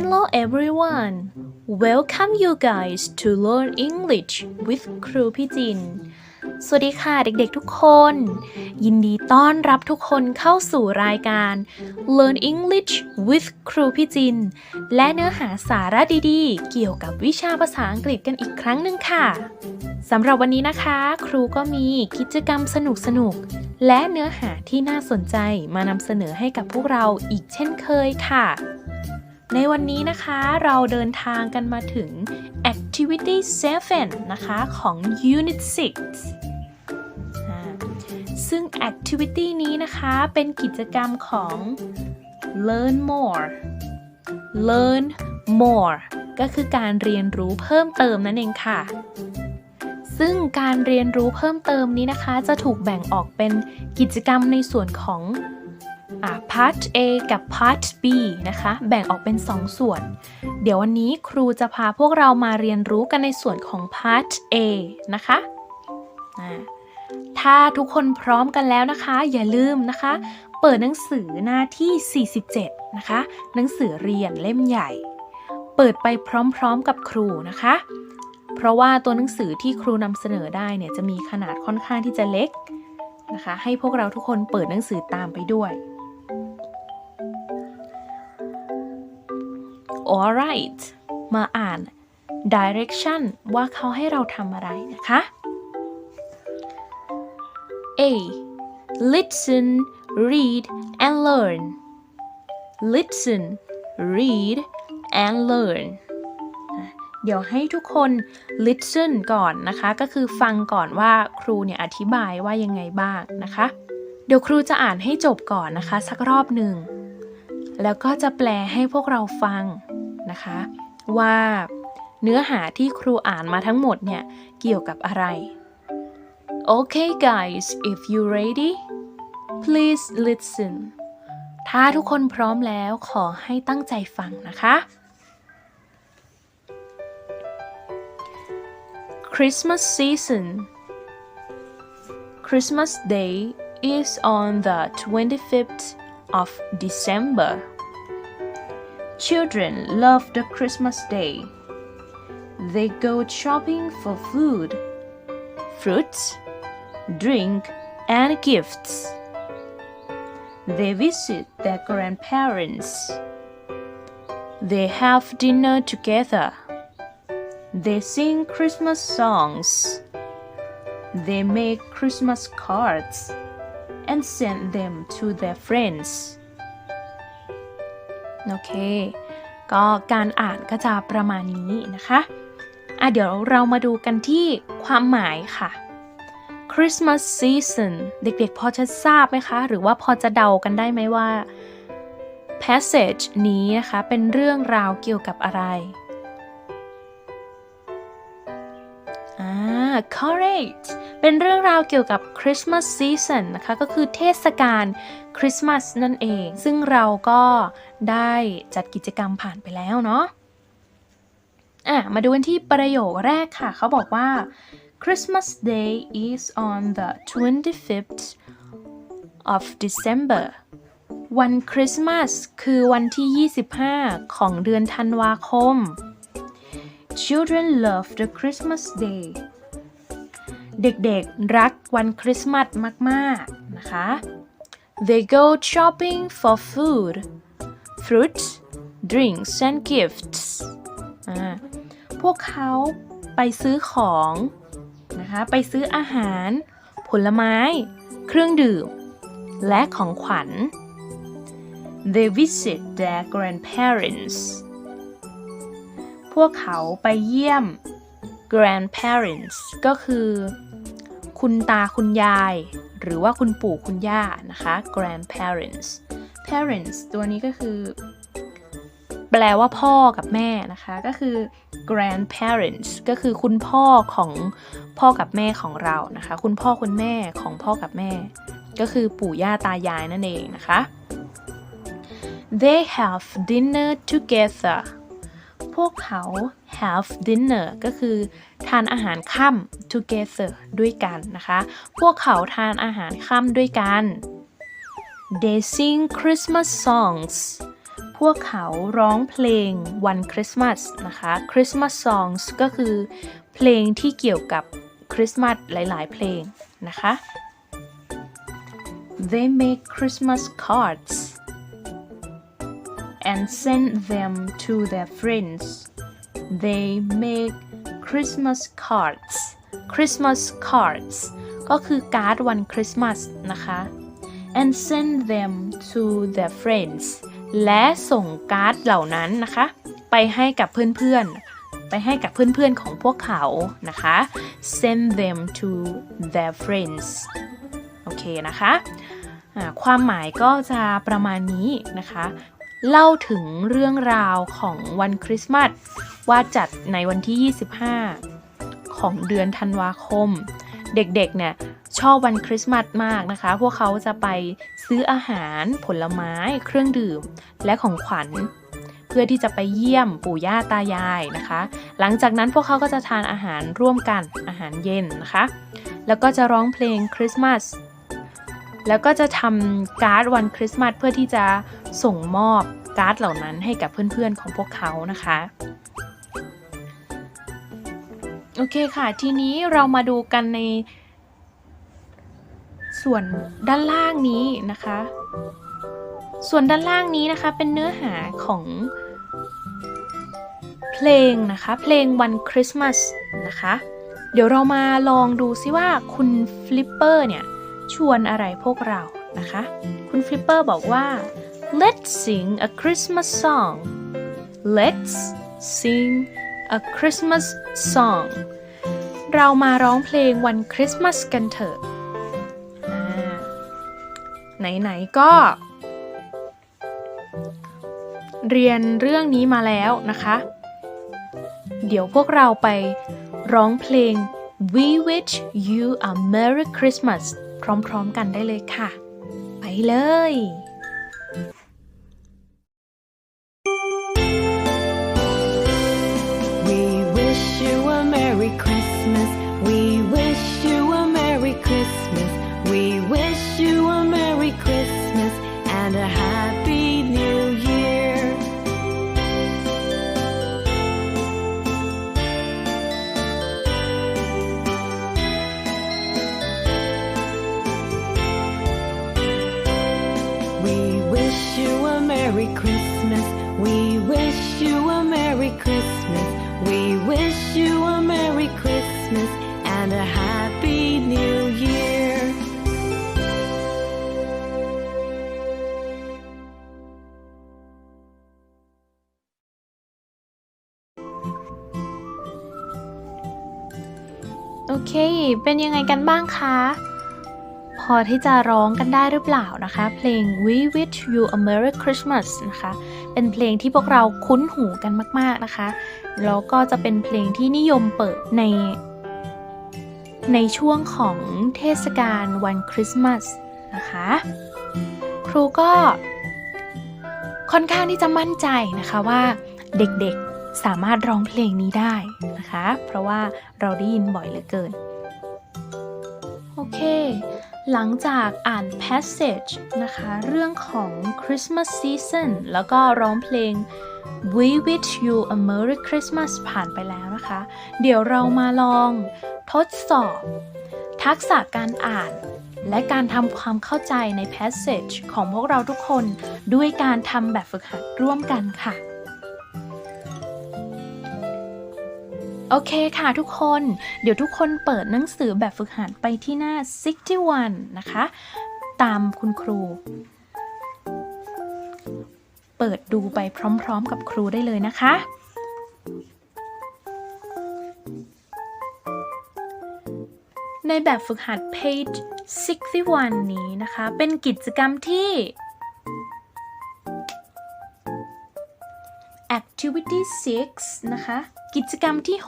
Hello everyone Welcome you guys to learn English with ครูพี่จิน สวัสดีค่ะเด็กๆทุกคน ยินดีต้อนรับทุกคนเข้าสู่รายการ Learn English with ครูพี่จิน และเนื้อหาสาระดีๆ เกี่ยวกับวิชาภาษาอังกฤษกันอีกครั้งหนึ่งค่ะ สำหรับวันนี้นะคะ ครูก็มีกิจกรรมสนุกๆ และเนื้อหาที่น่าสนใจมานำเสนอให้กับพวกเราอีกเช่นเคยค่ะ ในวันนี้นะคะเราเดินทางกันมาถึง activity 7 นะคะของ unit 6 ซึ่ง activity นี้นะคะเป็นกิจกรรมของ learn more learn more ก็คือการเรียนรู้เพิ่มเติมนั่นเองค่ะ ซึ่งการเรียนรู้เพิ่มเติมนี้นะคะ จะถูกแบ่งออกเป็นกิจกรรมในส่วนของ part A กับ part B นะคะ แบ่งออกเป็น 2 ส่วน เดี๋ยววันนี้ครูจะพาพวกเรามาเรียนรู้กันในส่วนของ part A นะคะถ้าทุกคนพร้อมกันแล้วนะคะ อย่าลืมนะคะ เปิดหนังสือหน้าที่ 47 นะคะ หนังสือเรียนเล่มใหญ่ เปิดไปพร้อมๆกับครูนะคะ เพราะว่าตัวหนังสือที่ครูนำเสนอได้เนี่ยจะมีขนาดค่อนข้างที่จะเล็กนะคะ ให้พวกเราทุกคนเปิดหนังสือตามไปด้วย alright มาอ่าน direction ว่าเขาให้เราทำอะไรนะคะ A listen read and learn listen read and learn เดี๋ยวให้ทุกคน listen ก่อนนะคะ ก็คือฟังก่อนว่าครูเนี่ยอธิบายว่ายังไงบ้างนะคะ เดี๋ยวครูจะอ่านให้จบก่อนนะคะ สักรอบหนึ่ง แล้วก็จะแปลให้พวกเราฟัง นะคะ ว่าเนื้อหาที่ครูอ่านมาทั้งหมดเนี่ย เกี่ยวกับอะไร Okay guys if you ready please listen ถ้าทุกคนพร้อมแล้วขอให้ตั้งใจฟังนะคะ Christmas season Christmas Day is on the 25th of December. Children love the Christmas day. They go shopping for food, fruits, drink, and gifts. They visit their grandparents. They have dinner together. They sing Christmas songs. They make Christmas cards and send them to their friends โอเค ก็การอ่านก็จะประมาณนี้นะคะอะเดี๋ยวเรามาดูกันที่ความหมายค่ะ Christmas season เด็กๆ พอจะทราบไหมคะ หรือว่าพอจะเดากันได้ไหมว่า passage นี้นะคะ เป็นเรื่องราวเกี่ยวกับอะไร correct เป็นเรื่องราวเกี่ยวกับ Christmas season นะคะ ก็คือเทศกาลคริสต์มาสนั่นเอง ซึ่งเราก็ได้จัดกิจกรรมผ่านไปแล้วเนาะอะมาดูกันที่ประโยคแรกค่ะ เขาบอกว่า Christmas Day is on the 25th of December วันคริสต์มาสคือวันที่ 25 ของเดือนธันวาคม Children love the Christmas day เด็กๆรักวันคริสต์มาสมากๆนะคะ They go shopping for food, fruits, drinks and gifts พวกเขาไปซื้อของนะคะไปซื้ออาหาร ผลไม้ เครื่องดื่ม และของขวัญ They visit their grandparents พวกเขาไปเยี่ยม grandparents ก็คือ คุณตาคุณยาย หรือว่าคุณปู่คุณย่านะคะ grandparents parents ตัวนี้ก็คือ แปลว่าพ่อกับแม่นะคะ ก็คือ grandparents ก็คือคุณพ่อของพ่อกับแม่ของเรานะคะ คุณพ่อคุณแม่ของพ่อกับแม่ ก็คือปู่ย่าตายายนั่นเองนะคะ they have dinner together พวกเขา have dinner ก็คือ ทานอาหารค่ำ together ด้วยกันนะคะ พวกเขาทานอาหารค่ำด้วยกัน they sing Christmas songs พวกเขาร้องเพลงวันคริสต์มาสนะคะ Christmas songs ก็คือเพลงที่เกี่ยวกับคริสต์มาสหลาย ๆ เพลงนะคะ They make Christmas cards and send them to their friends. They make Christmas cards. Christmas cards ก็คือการ์ดวันคริสต์มาสนะคะ and send them to their friends และส่งการ์ดเหล่านั้นนะคะ ไปให้กับเพื่อนๆ ไปให้กับเพื่อนๆของพวกเขานะคะ send them to their friends โอเคนะคะ ความหมายก็จะประมาณนี้นะคะ เล่าถึงเรื่องราวของวันคริสต์มาสว่าจัดในวันที่ 25 ของเดือนธันวาคม เด็กๆเนี่ยชอบวันคริสต์มาสมากนะคะ พวกเขาจะไปซื้ออาหารผลไม้เครื่องดื่ม และของขวัญ เพื่อที่จะไปเยี่ยมปู่ย่าตายายนะคะ หลังจากนั้นพวกเขาก็จะทานอาหารร่วมกันอาหารเย็นนะคะ แล้วก็จะร้องเพลงคริสต์มาส แล้วก็จะทำการ์ดวันคริสต์มาสเพื่อที่จะส่งมอบการ์ดเหล่านั้นให้กับเพื่อนๆของพวกเขานะคะโอเคค่ะ ทีนี้เรามาดูกันในส่วนด้านล่างนี้นะคะ ส่วนด้านล่างนี้นะคะเป็นเนื้อหาของเพลงนะคะ เพลงวันคริสต์มาสนะคะ เดี๋ยวเรามาลองดูซิว่าคุณฟลิปเปอร์เนี่ย ชวนอะไรพวกเรานะคะ คุณฟลิปเปอร์บอกว่า let's sing a Christmas song let's sing a Christmas song เรามาร้องเพลงวันคริสต์มาสกันเถอะไหน ๆ ก็ เรียนเรื่องนี้มาแล้วนะคะ เดี๋ยวพวกเราไปร้องเพลง We wish you a Merry Christmas พร้อมๆกันได้เลยค่ะ ไปเลย We wish you a Merry Christmas. We wish you Christmas. We wish you a Merry Christmas and a Happy New Year. โอเค เป็นยังไงกันบ้างคะ อที่จะร้องกันได้หรือเปล่านะคะ เพลง We Wish You a Merry Christmas นะคะ เป็นเพลงที่พวกเราคุ้นหูกันมาก ๆนะคะ แล้วก็จะเป็นเพลงที่นิยมเปิดใน ในช่วงของเทศกาลวันคริสต์มาสนะคะ ครูก็ค่อนข้างที่จะมั่นใจนะคะว่าเด็กๆสามารถร้องเพลงนี้ได้นะคะ เพราะว่าเราได้ยินบ่อยเหลือเกิน โอเค หลังจากอ่าน passage นะคะ เรื่องของ Christmas season แล้วก็ร้องเพลง We wish you a Merry Christmas ผ่านไปแล้วนะคะ เดี๋ยวเรามาลองทดสอบ ทักษะการอ่านและการทำความเข้าใจใน passage ของพวกเราทุกคนด้วยการทำแบบฝึกหัดร่วมกันค่ะ โอเคค่ะทุกคน เดี๋ยวทุกคนเปิดหนังสือแบบฝึกหัดไปที่หน้า 61 นะคะ ตามคุณครู เปิดดูไปพร้อมๆกับครูได้เลยนะคะ ในแบบฝึกหัด page 61 นี้นะคะ เป็นกิจกรรมที่ activity 6 นะคะ กิจกรรมที่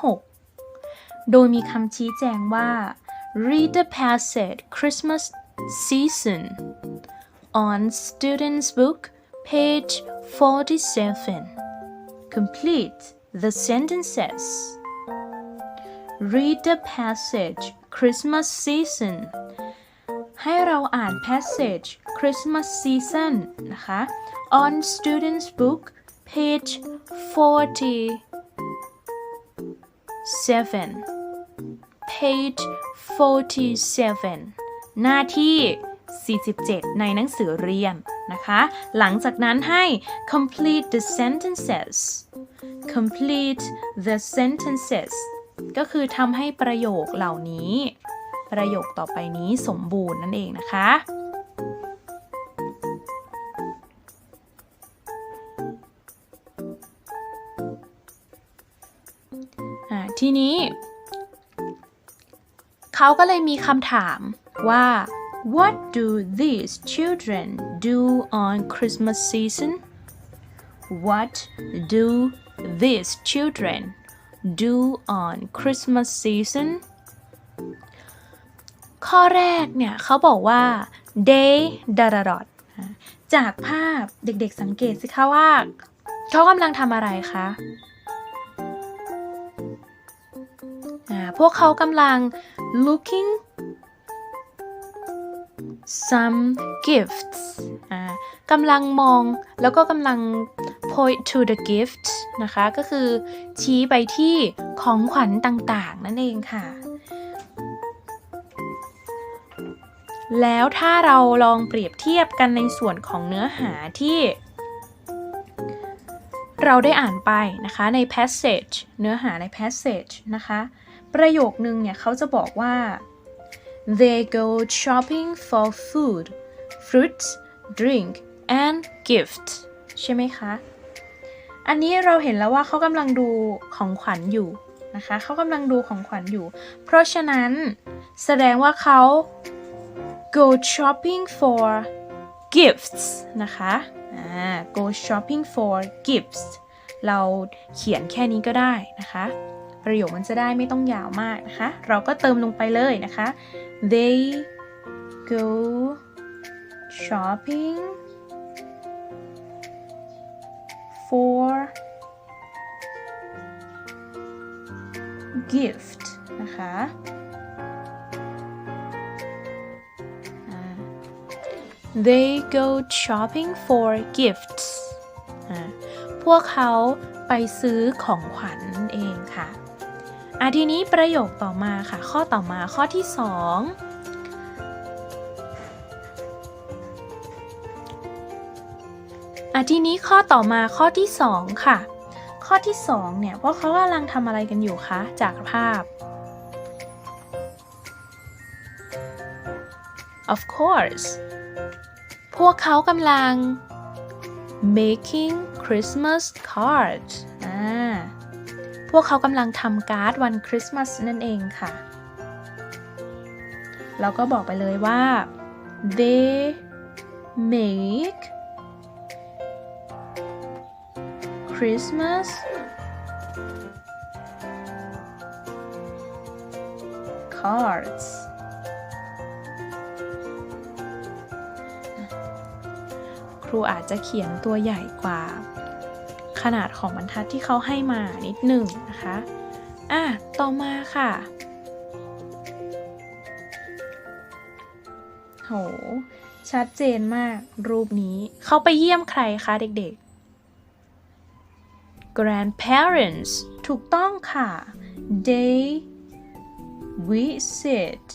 6 โดยมีคำชี้แจงว่า read the passage Christmas season on students book page 47 complete the sentences read the passage Christmas season ให้เราอ่าน passage Christmas season นะคะ on student's book page 47 page 47 หน้าที่ 47 ในหนังสือเรียนนะคะ หลังจากนั้นให้ complete the sentences complete the sentences ก็คือทำให้ประโยคเหล่านี้ ประโยคต่อไปนี้สมบูรณ์นั่นเองนะคะ นี้ เขาก็เลยมีคำถามว่า What do these children do on Christmas season? What do these children do on Christmas season? ข้อแรกเนี่ยเขาบอกว่า they d a r a r o t จากภาพเด็กๆสังเกตสิคะว่า เขากำลังทำอะไรคะ พวกเขากำลัง looking some gifts กำลังมองแล้วก็กำลัง point to the gift นะคะ ก็คือชี้ไปที่ของขวัญต่างๆ นั่นเองค่ะ แล้วถ้าเราลองเปรียบเทียบกันในส่วนของเนื้อหาที่ เราได้อ่านไปนะคะใน passage เนื้อหาใน passage นะคะ ประโยคนึงเนี่ยเขาจะบอกว่า they go shopping for food fruits drink and gift ใช่ไหมคะ อันนี้เราเห็นแล้วว่าเขากำลังดูของขวัญอยู่นะคะเขากำลังดูของขวัญอยู่ เพราะฉะนั้นแสดงว่าเขา go shopping for gifts นะคะ go shopping for gifts เราเขียนแค่นี้ก็ได้นะคะ ประโยคมันจะได้ไม่ต้องยาวมากนะคะ เราก็เติมลงไปเลยนะคะ they go shopping for gift นะคะอ they go shopping for gifts พวกเขาไปซื้อของขวัญ ทีนี้ประโยคต่อมาค่ะ ข้อต่อมาข้อที่สองอะทีนี้ข้อต่อมาข้อที่สองค่ะ ข้อที่สองเนี่ยพวกเขากำลังทำอะไรกันอยู่คะจากภาพ of course พวกเขากำลัง making Christmas cards อ่า พวกเขากำลังทำการ์ดวันคริสต์มาสนั่นเองค่ะเราก็บอกไปเลยว่า they make Christmas cards ครูอาจจะเขียนตัวใหญ่กว่า ขนาดของบรรทัดที่เขาให้มานิดหนึ่งนะคะอะต่อมาค่ะโหชัดเจนมากรูปนี้เขาไปเยี่ยมใครคะเด็กๆ grandparents ถูกต้องค่ะ they visit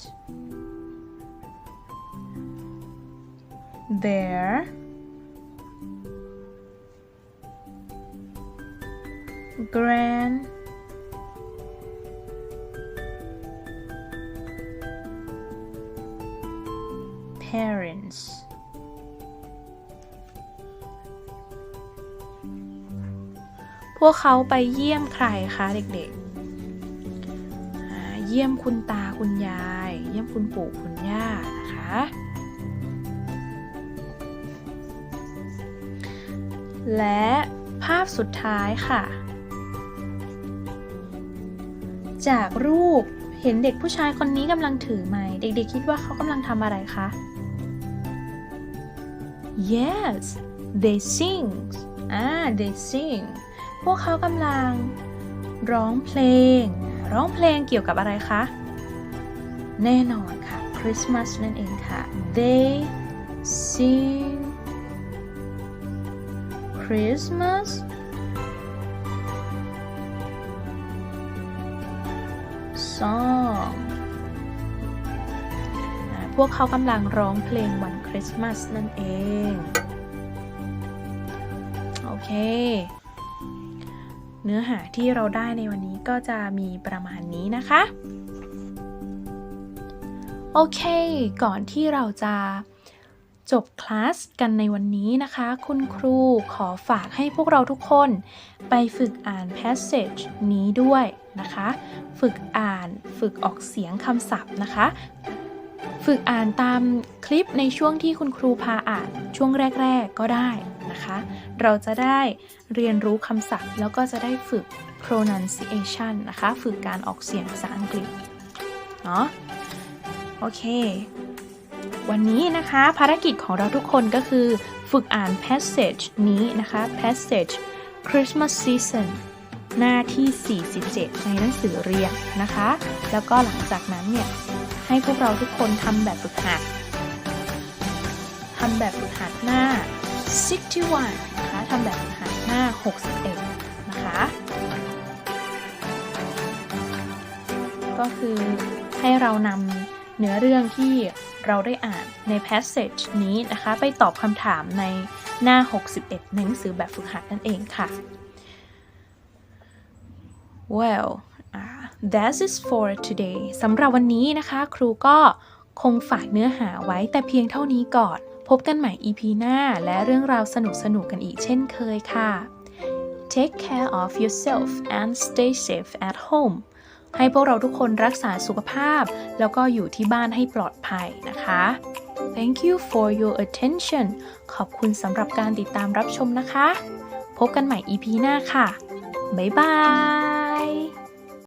their grand parents พวกเขาไปเยี่ยมใครคะเด็กๆ เยี่ยมคุณตาคุณยาย เยี่ยมคุณปู่คุณย่านะคะ และภาพสุดท้ายค่ะ จากรูปเห็นเด็กผู้ชายคนนี้กำลังถือไม้เด็กๆคิดว่าเขากำลังทำอะไรคะ yes they sing อ่า they sing พวกเขากำลังร้องเพลง ร้องเพลงเกี่ยวกับอะไรคะ แน่นอนค่ะคริสต์มาสนั่นเองค่ะ they sing Christmas อ่าพวกเขากำลังร้องเพลงวันคริสต์มาสนั่นเอง โอเค เนื้อหาที่เราได้ในวันนี้ก็จะมีประมาณนี้นะคะ โอเค ก่อนที่เราจะจบคลาสกันในวันนี้นะคะ คุณครูขอฝากให้พวกเราทุกคนไปฝึกอ่าน passage นี้ด้วย นะคะ ฝึกอ่าน ฝึกออกเสียงคำศัพท์นะคะ ฝึกอ่านตามคลิปในช่วงที่คุณครูพาอ่านช่วงแรก ๆ ก็ได้นะคะ เราจะได้เรียนรู้คำศัพท์ แล้วก็จะได้ฝึก pronunciation นะคะ ฝึกการออกเสียงภาษาอังกฤษ เนาะโอเค วันนี้นะคะภารกิจของเราทุกคนก็คือ ฝึกอ่าน passage นี้นะคะ passage Christmas season หน้าที่ 47 ในหนังสือเรียนนะคะ แล้วก็หลังจากนั้นเนี่ยให้พวกเราทุกคนทำแบบฝึกหัดทำแบบฝึกหัดหน้า 61นะคะทำแบบฝึกหัดหน้า 61 นะคะ ก็คือให้เรานำเนื้อเรื่องที่เราได้อ่านใน passage นี้นะคะ ไปตอบคำถามในหน้า 61 หนังสือแบบฝึกหัดนั่นเองค่ะ well uh, that is for today สำหรับวันนี้นะคะ ครูก็คงฝากเนื้อหาไว้แต่เพียงเท่านี้ก่อน พบกันใหม่ EP หน้า และเรื่องราวสนุกๆกันอีกเช่นเคยค่ะ Take care of yourself and stay safe at home ให้พวกเราทุกคนรักษาสุขภาพ แล้วก็อยู่ที่บ้านให้ปลอดภัยนะคะ Thank you for your attention ขอบคุณสำหรับการติดตามรับชมนะคะ พบกันใหม่ EP หน้าค่ะ บ๊ายบาย